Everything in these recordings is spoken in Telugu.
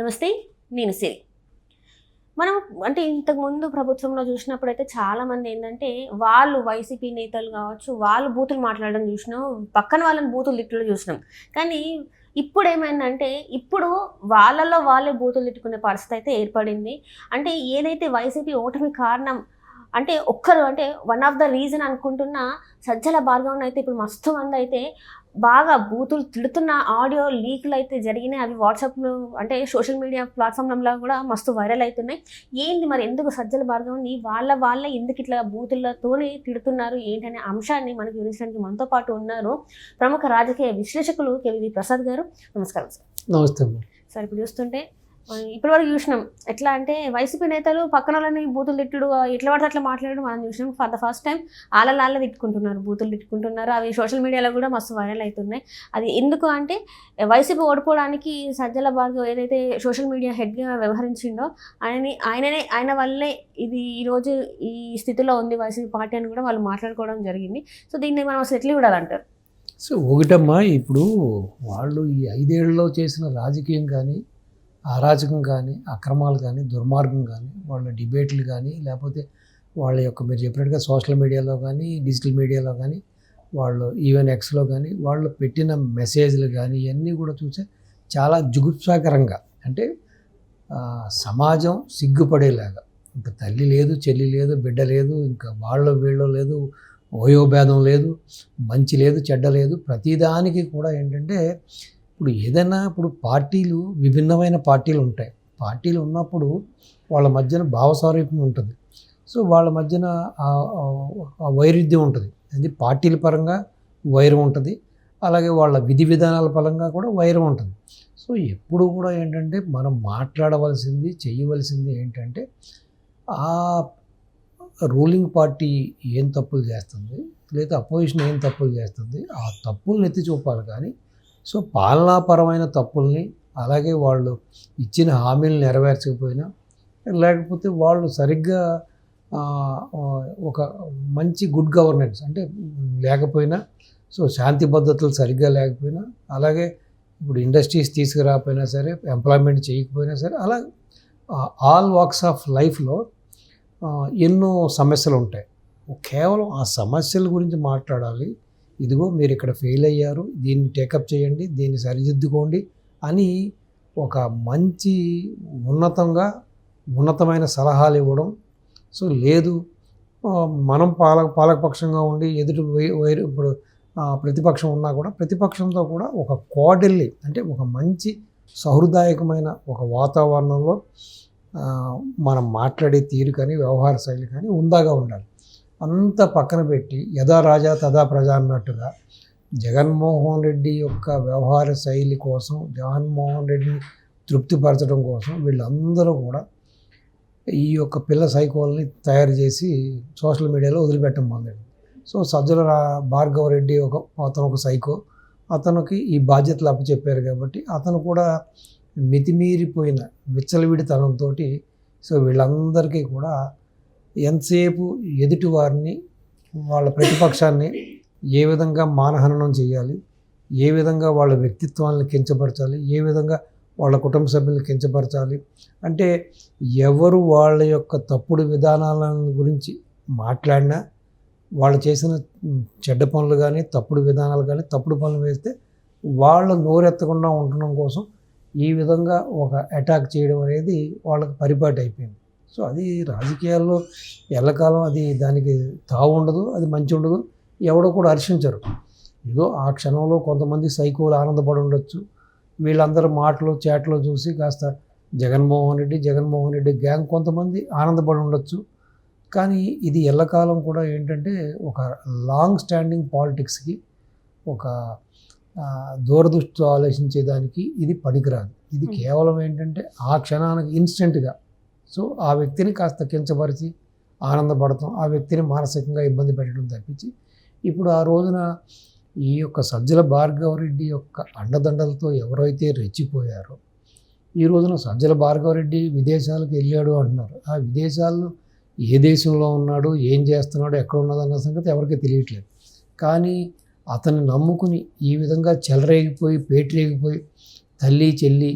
నమస్తే నేను సిరి. మనం అంటే ఇంతకుముందు ప్రభుత్వంలో చూసినప్పుడు అయితే చాలామంది ఏంటంటే వాళ్ళు వైసీపీ నేతలు కావచ్చు వాళ్ళు బూతులు మాట్లాడడం చూసినాం పక్కన వాళ్ళని బూతులు తిట్టడం చూసినాం. కానీ ఇప్పుడు ఏమైందంటే ఇప్పుడు వాళ్ళలో వాళ్ళే బూతులు తిట్టుకునే పరిస్థితి అయితే ఏర్పడింది. అంటే ఏదైతే వైసీపీ ఓటమి కారణం అంటే ఒక్కరు అంటే వన్ ఆఫ్ ద రీజన్ అనుకుంటున్న సజ్జల భార్గవన్ అయితే ఇప్పుడు మస్తు మంది అయితే బాగా బూతులు తిడుతున్న ఆడియో లీకులు అయితే జరిగినాయి. అవి వాట్సాప్లో అంటే సోషల్ మీడియా ప్లాట్ఫామ్లలో కూడా మస్తు వైరల్ అవుతున్నాయి. ఏంది మరి ఎందుకు సజ్జల భార్గవని వాళ్ళ వాళ్ళ ఎందుకు ఇట్లా బూతులతోనే తిడుతున్నారు? ఏంటనే అంశాన్ని మనకు వివరించడానికి మనతో పాటు ఉన్నారు ప్రముఖ రాజకీయ విశ్లేషకులు కేవీ ప్రసాద్ గారు. నమస్కారం సార్. నమస్తే సార్ ఇప్పుడు చూస్తుంటే ఇప్పటి వరకు చూసినాం. ఎట్లా అంటే వైసీపీ నేతలు పక్కన వాళ్ళని బూతులు తిట్టుడు ఎట్లా పడితే అట్లా మాట్లాడడం మనం చూసినాం. ఫర్ ద ఫస్ట్ టైం వాళ్ళ తిట్టుకుంటున్నారు బూతులు తిట్టుకుంటున్నారు. అవి సోషల్ మీడియాలో కూడా మస్తు వైరల్ అవుతున్నాయి. అది ఎందుకు అంటే వైసీపీ ఓడిపోవడానికి సజ్జల భార్గవ్ ఏదైతే సోషల్ మీడియా హెడ్గా వ్యవహరించిండో ఆయనని ఆయననే ఆయన వల్లే ఇది ఈరోజు ఈ స్థితిలో ఉంది వైసీపీ పార్టీ అని కూడా వాళ్ళు మాట్లాడుకోవడం జరిగింది. సో దీన్ని మనం అసలు ఎట్లా చూడాలంటారు? సో ఒకటమ్మా ఇప్పుడు వాళ్ళు ఈ ఐదేళ్ళలో చేసిన రాజకీయం కానీ అరాజకం కానీ అక్రమాలు కానీ దుర్మార్గం కానీ వాళ్ళ డిబేట్లు కానీ లేకపోతే వాళ్ళ యొక్క మీరు చెప్పినట్టుగా సోషల్ మీడియాలో కానీ డిజిటల్ మీడియాలో కానీ వాళ్ళు ఈవెన్ ఎక్స్లో కానీ వాళ్ళు పెట్టిన మెసేజ్లు కానీ ఇవన్నీ కూడా చూస్తే చాలా జుగుప్సాకరంగా. అంటే సమాజం సిగ్గుపడేలాగా. ఇంకా తల్లి లేదు చెల్లి లేదు బిడ్డ లేదు ఇంకా వాళ్ళు వీళ్ళు లేదు వయోభేదం లేదు మంచి లేదు చెడ్డ లేదు ప్రతిదానికి కూడా ఏంటంటే ఇప్పుడు ఏదైనా ఇప్పుడు పార్టీలు విభిన్నమైన పార్టీలు ఉంటాయి. పార్టీలు ఉన్నప్పుడు వాళ్ళ మధ్యన భావసారూప్యం ఉంటుంది. సో వాళ్ళ మధ్యన వైరుధ్యం ఉంటుంది. అది పార్టీల పరంగా వైరం ఉంటుంది. అలాగే వాళ్ళ విధి విధానాల పరంగా కూడా వైరం ఉంటుంది. సో ఎప్పుడు కూడా ఏంటంటే మనం మాట్లాడవలసింది చేయవలసింది ఏంటంటే ఆ రూలింగ్ పార్టీ ఏం తప్పులు చేస్తుంది లేదా అపోజిషన్ ఏం తప్పులు చేస్తుంది ఆ తప్పులను ఎత్తి చూపాలి. కానీ సో పాలనాపరమైన తప్పుల్ని అలాగే వాళ్ళు ఇచ్చిన హామీలు నెరవేర్చకపోయినా లేకపోతే వాళ్ళు సరిగ్గా ఒక మంచి గుడ్ గవర్నెన్స్ అంటే లేకపోయినా సో శాంతి భద్రతలు సరిగ్గా లేకపోయినా అలాగే ఇప్పుడు ఇండస్ట్రీస్ తీసుకురాకపోయినా సరే ఎంప్లాయ్మెంట్ చేయకపోయినా సరే అలా ఆల్ వాక్స్ ఆఫ్ లైఫ్లో ఎన్నో సమస్యలు ఉంటాయి. కేవలం ఆ సమస్యల గురించి మాట్లాడాలి ఇదిగో మీరు ఇక్కడ ఫెయిల్ అయ్యారు దీన్ని టేకప్ చేయండి దీన్ని సరిదిద్దుకోండి అని ఒక మంచి ఉన్నతంగా ఉన్నతమైన సలహాలు ఇవ్వడం. సో లేదు మనం పాలక పాలకపక్షంగా ఉండి ఎదుటి వైరు ఇప్పుడు ప్రతిపక్షం ఉన్నా కూడా ప్రతిపక్షంతో కూడా ఒక కోడెల్లి అంటే ఒక మంచి సహృదాయకమైన ఒక వాతావరణంలో మనం మాట్లాడే తీరు కానీ వ్యవహార శైలి కానీ ఉందాగా ఉండాలి. అంత పక్కన పెట్టి యథా రాజా తదా ప్రజా అన్నట్టుగా జగన్మోహన్ రెడ్డి యొక్క వ్యవహార శైలి కోసం జగన్మోహన్ రెడ్డిని తృప్తిపరచడం కోసం వీళ్ళందరూ కూడా ఈ యొక్క పిల్ల సైకోల్ని తయారు చేసి సోషల్ మీడియాలో వదిలిపెట్టడం మొదలైంది సో సజ్జల రా- భార్గవ రెడ్డి ఒక అతను ఒక సైకో. అతనికి ఈ బాధ్యతలు అప్పచెప్పారు కాబట్టి అతను కూడా మితిమీరిపోయిన విచ్చలవిడితనంతో సో వీళ్ళందరికీ కూడా ఎంతసేపు ఎదుటి వారిని వాళ్ళ ప్రతిపక్షాన్ని ఏ విధంగా మానహననం చేయాలి ఏ విధంగా వాళ్ళ వ్యక్తిత్వాలను కించపరచాలి ఏ విధంగా వాళ్ళ కుటుంబ సభ్యులను కించపరచాలి అంటే ఎవరు వాళ్ళ యొక్క తప్పుడు విధానాల గురించి మాట్లాడినా వాళ్ళు చేసిన చెడ్డ పనులు కానీ తప్పుడు విధానాలు కానీ తప్పుడు పనులు వేస్తే వాళ్ళ నోరెత్తకుండా ఉండడం కోసం ఈ విధంగా ఒక అటాక్ చేయడం అనేది వాళ్ళకి పరిపాటి అయిపోయింది. సో అది రాజకీయాల్లో ఎల్లకాలం అది దానికి తావు ఉండదు అది మంచి ఉండదు. ఎవడో కూడా హర్షించరు. ఏదో ఆ క్షణంలో కొంతమంది సైకోలు ఆనందపడి ఉండొచ్చు. వీళ్ళందరూ మాటలు చాట్లో చూసి కాస్త జగన్మోహన్ రెడ్డి జగన్మోహన్ రెడ్డి గ్యాంగ్ కొంతమంది ఆనందపడి ఉండొచ్చు. కానీ ఇది ఎల్లకాలం కూడా ఏంటంటే ఒక లాంగ్ స్టాండింగ్ పాలిటిక్స్కి ఒక దూరదృష్టితో ఆలోచించేదానికి ఇది పనికిరాదు. ఇది Hmm. కేవలం ఏంటంటే ఆ క్షణానికి ఇన్స్టెంట్గా సో ఆ వ్యక్తిని కాస్త కించపరిచి ఆనందపడటం ఆ వ్యక్తిని మానసికంగా ఇబ్బంది పెట్టడం తప్పించి ఇప్పుడు ఆ రోజున ఈ యొక్క సజ్జల భార్గవ రెడ్డి యొక్క అండదండలతో ఎవరైతే రెచ్చిపోయారో ఈ రోజున సజ్జల భార్గవరెడ్డి విదేశాలకు వెళ్ళాడు అంటున్నారు. ఆ విదేశాల్లో ఏ దేశంలో ఉన్నాడు ఏం చేస్తున్నాడు ఎక్కడ ఉన్నది అన్న సంగతి ఎవరికీ తెలియట్లేదు. కానీ అతన్ని నమ్ముకుని ఈ విధంగా చెలరేగిపోయి పేటరేగిపోయి తల్లి చెల్లి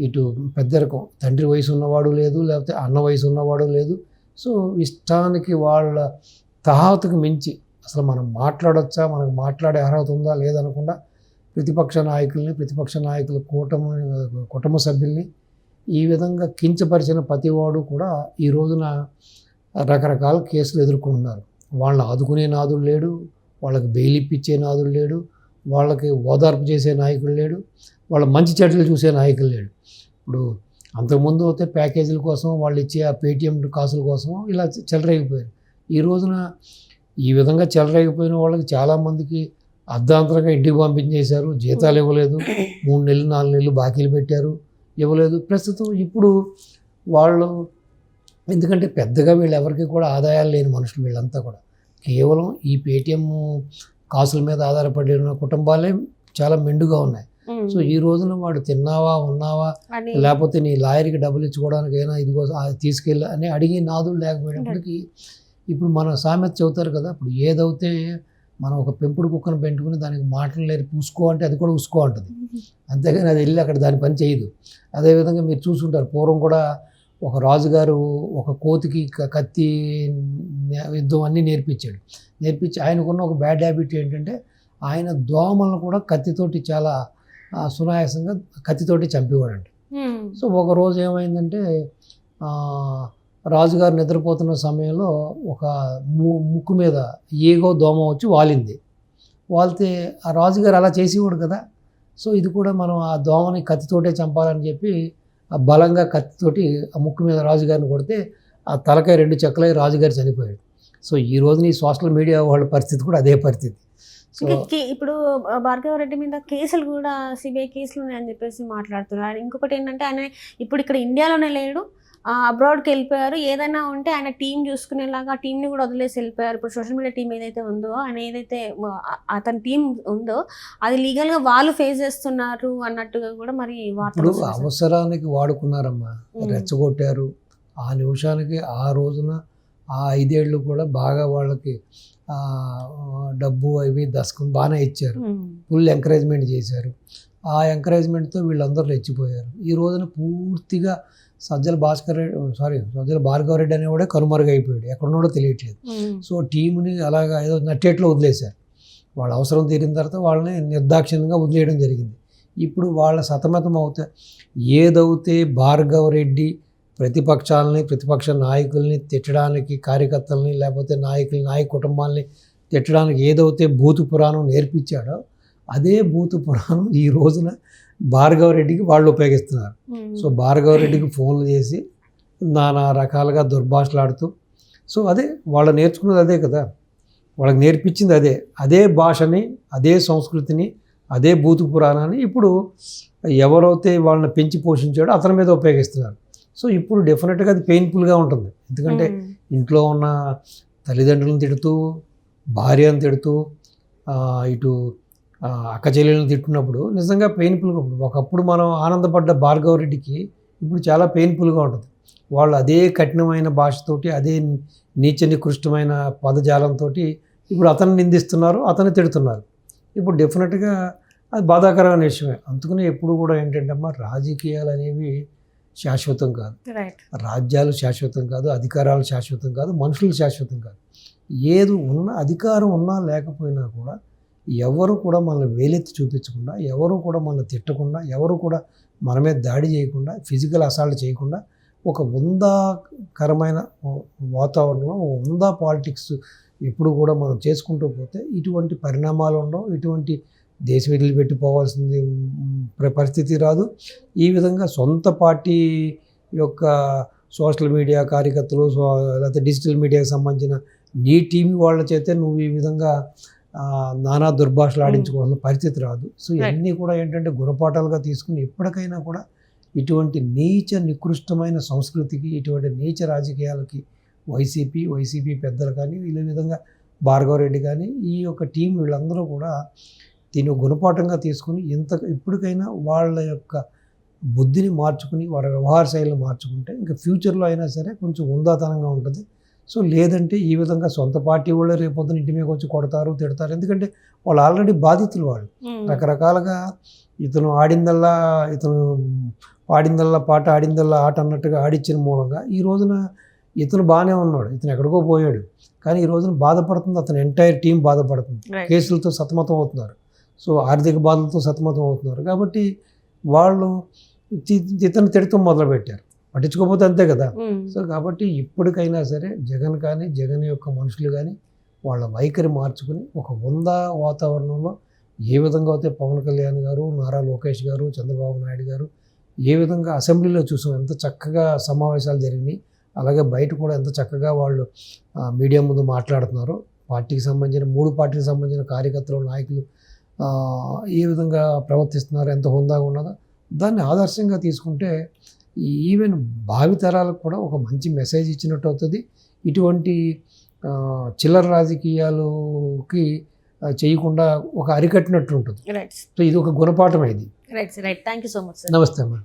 ఇటు పెద్దరికం తండ్రి వయసు ఉన్నవాడు లేదు లేకపోతే అన్న వయసు ఉన్నవాడు లేదు. సో ఇష్టానికి వాళ్ళ తహాతకు మించి అసలు మనం మాట్లాడొచ్చా? మనకు మాట్లాడే అర్హత ఉందా? లేదనకుండా ప్రతిపక్ష నాయకుల్ని ప్రతిపక్ష నాయకుల కూటమి కుటుంబ సభ్యుల్ని ఈ విధంగా కించపరిచిన ప్రతివాడు కూడా ఈ రోజున రకరకాల కేసులు ఎదుర్కొంటున్నారు. వాళ్ళని ఆదుకునే నాదుడు లేడు వాళ్ళకి బెయిల్ ఇప్పించే నాదుడు లేడు వాళ్ళకి ఓదార్పు చేసే నాయకుడు లేడు వాళ్ళ మంచి చెడ్డలు చూసే నాయకులు లేడు. ఇప్పుడు అంతకుముందు అయితే ప్యాకేజీల కోసం వాళ్ళు ఇచ్చే ఆ పేటిఎం కాసుల కోసం ఇలా చెలరేగిపోయారు. ఈ రోజున ఈ విధంగా చెలరేగిపోయిన వాళ్ళకి చాలామందికి అర్ధాంతరంగా ఇంటికి పంపించేశారు జీతాలు ఇవ్వలేదు మూడు నెలలు నాలుగు నెలలు బాకీలు పెట్టారు ఇవ్వలేదు. ప్రస్తుతం ఇప్పుడు వాళ్ళు ఎందుకంటే పెద్దగా వీళ్ళు ఎవరికి కూడా ఆదాయాలు లేని మనుషులు వీళ్ళంతా కూడా. కేవలం ఈ పేటిఎం కాసుల మీద ఆధారపడి ఉన్న కుటుంబాలే చాలా మెండుగా ఉన్నాయి. సో ఈ రోజున వాడు తిన్నావా ఉన్నావా లేకపోతే నీ లాయర్కి డబ్బులు ఇచ్చుకోవడానికైనా ఇదిగో అది తీసుకెళ్ళి అని అడిగి నాదులు లేకపోయినప్పటికీ ఇప్పుడు మన సామెత చెబుతారు కదా ఇప్పుడు ఏదైతే మనం ఒక పెంపుడు కుక్కను పెంచుకుని దానికి మాటలు లేరు పూసుకో అంటే అది కూడా ఉసుకో అంటుంది. అంతేగాని అది వెళ్ళి అక్కడ దాని పని చేయదు. అదేవిధంగా మీరు చూసుంటారు పూర్వం కూడా ఒక రాజుగారు ఒక కోతికి కత్తి యుద్ధం అన్నీ నేర్పించాడు. నేర్పించి ఆయనకున్న ఒక బ్యాడ్ హ్యాబిట్ ఏంటంటే ఆయన దోమలను కూడా కత్తితోటి చాలా సునాయాసంగా కత్తితోటి చంపేవాడంట. సో ఒక రోజు ఏమైందంటే రాజుగారు నిద్రపోతున్న సమయంలో ఒక ముక్కు మీద ఈగో దోమ వచ్చి వాలింది. వాలితే ఆ రాజుగారు అలా చేసేవాడు కదా. సో ఇది కూడా మనం ఆ దోమని కత్తితోటే చంపాలని చెప్పి ఆ బలంగా కత్తితోటి ఆ ముక్కు మీద రాజుగారిని కొడితే ఆ తలకాయ రెండు చెక్కలై రాజుగారు చనిపోయాడు. సో ఈ రోజున ఈ సోషల్ మీడియా వాళ్ళ పరిస్థితి కూడా అదే పరిస్థితి. సో ఇప్పుడు భార్గవ రెడ్డి మీద కేసులు కూడా సిబిఐ కేసులు ఉన్నాయని చెప్పేసి మాట్లాడుతున్నారు. ఆయన ఇంకొకటి ఏంటంటే ఆయన ఇప్పుడు ఇక్కడ ఇండియాలోనే లేడు. అబ్రాడ్కి వెళ్ళిపోయారు. ఏదైనా ఉంటే ఆయన టీం చూసుకునేలాగా ఆ టీంని కూడా వదిలేసి వెళ్ళిపోయారు. ఇప్పుడు సోషల్ మీడియా టీం ఏదైతే ఉందో ఆయన ఏదైతే అతని టీం ఉందో అది లీగల్గా వాళ్ళు ఫేస్ చేస్తున్నారు అన్నట్టుగా కూడా మరి వార్తలు. అవసరానికి వాడుకున్నారమ్మా. రెచ్చగొట్టారు. ఆ నిమిషానికి ఆ రోజున ఆ ఐదేళ్ళు కూడా బాగా వాళ్ళకి డబ్బు అవి దశకం బాగానే ఇచ్చారు. ఫుల్ ఎంకరేజ్మెంట్ చేశారు. ఆ ఎంకరేజ్మెంట్తో వీళ్ళందరూ రెచ్చిపోయారు. ఈ రోజున పూర్తిగా సజ్జల భాస్కర్ రెడ్డి సారీ సజ్జల భార్గవ రెడ్డి అనేవాడే కనుమరుగైపోయాడు. ఎక్కడున్నాడో తెలియట్లేదు. సో టీంని అలాగా ఏదో నట్టేట్లో వదిలేశారు. వాళ్ళ అవసరం తీరిన తర్వాత వాళ్ళని నిర్దాక్షిణ్యంగా వదిలేయడం జరిగింది. ఇప్పుడు వాళ్ళ సతమతం అవుతే ఏదైతే భార్గవ రెడ్డి ప్రతిపక్షాలని ప్రతిపక్ష నాయకుల్ని తిట్టడానికి కార్యకర్తల్ని లేకపోతే నాయకులు నాయక కుటుంబాలని తిట్టడానికి ఏదైతే భూత పురాణం నేర్పించాడో అదే భూత పురాణం ఈ రోజున భార్గవ రెడ్డికి వాళ్ళు ఉపయోగిస్తున్నారు. ఉమ్. సో భార్గవ రెడ్డికి ఫోన్లు చేసి నానా రకాలుగా దుర్భాషలాడుతూ సో అదే వాళ్ళు నేర్చుకున్నది అదే కదా. వాళ్ళకి నేర్పించింది అదే. అదే భాషని అదే సంస్కృతిని అదే భూత పురాణాన్ని ఇప్పుడు ఎవరైతే వాళ్ళని పెంచి పోషించాడో అతని మీద ఉపయోగిస్తున్నారు. సో ఇప్పుడు డెఫినెట్గా అది పెయిన్ఫుల్గా ఉంటుంది. ఎందుకంటే ఉమ్. ఇంట్లో ఉన్న తల్లిదండ్రులను తిడుతూ భార్యను తిడుతూ ఇటు అక్క చెల్లెలను తిట్టినప్పుడు నిజంగా పెయిన్ఫుల్గా ఉంటుంది. ఒకప్పుడు మనం ఆనందపడ్డ భార్గవ రెడ్డికి ఇప్పుడు చాలా పెయిన్ఫుల్గా ఉంటుంది. వాళ్ళు అదే కఠినమైన భాషతోటి అదే నీచ నికృష్టమైన పదజాలంతో ఇప్పుడు అతన్ని నిందిస్తున్నారు అతన్ని తిడుతున్నారు. ఇప్పుడు డెఫినెట్గా అది బాధాకరమైన విషయమే. అందుకని ఎప్పుడు కూడా ఏంటంటే అమ్మా రాజకీయాలు అనేవి శాశ్వతం కాదు. రాజ్యాలు శాశ్వతం కాదు అధికారాలు శాశ్వతం కాదు మనుషులు శాశ్వతం కాదు. ఏది ఉన్న అధికారం ఉన్నా లేకపోయినా కూడా ఎవరు కూడా మనల్ని వేలెత్తి చూపించకుండా ఎవరు కూడా మనల్ని తిట్టకుండా ఎవరు కూడా మన మీద దాడి చేయకుండా ఫిజికల్ అసాల్ట్ చేయకుండా ఒక ఉందాకరమైన వాతావరణంలో ఉందా పాలిటిక్స్ ఎప్పుడు కూడా మనం చేసుకుంటూ పోతే ఇటువంటి పరిణామాలు ఉండవు. ఇటువంటి దేశం వదిలిపెట్టిపోవాల్సింది మ్, పరిస్థితి రాదు. ఈ విధంగా సొంత పార్టీ యొక్క సోషల్ మీడియా కార్యకర్తలు లేకపోతే డిజిటల్ మీడియాకి సంబంధించిన నీ టీం వాళ్ళ చేతే నువ్వు ఈ విధంగా నానా దుర్భాషలు ఆడించుకోవాల్సిన పరిస్థితి రాదు. సో ఇవన్నీ కూడా ఏంటంటే గుణపాఠాలుగా తీసుకుని ఎప్పటికైనా కూడా ఇటువంటి నీచ నికృష్టమైన సంస్కృతికి ఇటువంటి నీచ రాజకీయాలకి వైసీపీ వైసీపీ పెద్దలు కానీ వీళ్ళ విధంగా భార్గవరెడ్డి కానీ ఈ యొక్క టీం వీళ్ళందరూ కూడా దీన్ని గుణపాఠంగా తీసుకుని ఇంత ఇప్పటికైనా వాళ్ళ యొక్క బుద్ధిని మార్చుకుని వారి వ్యవహార శైలిని మార్చుకుంటే ఇంకా ఫ్యూచర్లో అయినా సరే కొంచెం ఉందాతనంగా ఉంటుంది. సో లేదంటే ఈ విధంగా సొంత పార్టీ వాళ్ళే రేపొద్దున ఇంటి మీద వచ్చి కొడతారు తిడతారు. ఎందుకంటే వాళ్ళు ఆల్రెడీ బాధితులు వాళ్ళు. రకరకాలుగా ఇతను ఆడిందల్లా ఇతను పాడిందల్లా పాట ఆడిందల్లా ఆట అన్నట్టుగా ఆడిచ్చిన మూలంగా ఈ రోజున ఇతను బాగానే ఉన్నాడు. ఇతను ఎక్కడికో పోయాడు. కానీ ఈ రోజున బాధపడుతుంది. అతని ఎంటైర్ టీం బాధపడుతుంది. కేసులతో సతమతం అవుతున్నారు. సో ఆర్థిక బాధలతో సతమతం అవుతున్నారు. కాబట్టి వాళ్ళు ఇతను తిడతాం మొదలుపెట్టారు. పట్టించుకోకపోతే అంతే కదా. సో కాబట్టి ఇప్పటికైనా సరే జగన్ కానీ జగన్ యొక్క మనుషులు కానీ వాళ్ళ వైఖరి మార్చుకుని ఒక వంద వాతావరణంలో ఏ విధంగా అయితే పవన్ కళ్యాణ్ గారు నారా లోకేష్ గారు చంద్రబాబు నాయుడు గారు ఏ విధంగా అసెంబ్లీలో చూసాం ఎంత చక్కగా సమావేశాలు జరిగినాయి అలాగే బయట కూడా ఎంత చక్కగా వాళ్ళు మీడియా ముందు మాట్లాడుతున్నారు. పార్టీకి సంబంధించిన మూడు పార్టీకి సంబంధించిన కార్యకర్తలు నాయకులు ఏ విధంగా ప్రవర్తిస్తున్నారు ఎంత హుందాగా ఉన్నదో దాన్ని ఆదర్శంగా తీసుకుంటే ఈవెన్ భావితరాలకు కూడా ఒక మంచి మెసేజ్ ఇచ్చినట్టు అవుతుంది. ఇటువంటి చిల్లర రాజకీయాలకి చేయకుండా ఒక అరికట్టినట్టు ఉంటుంది. సో ఇది ఒక గుణపాఠం ఇది. Right right thank you so much sir నమస్తే అమ్మా.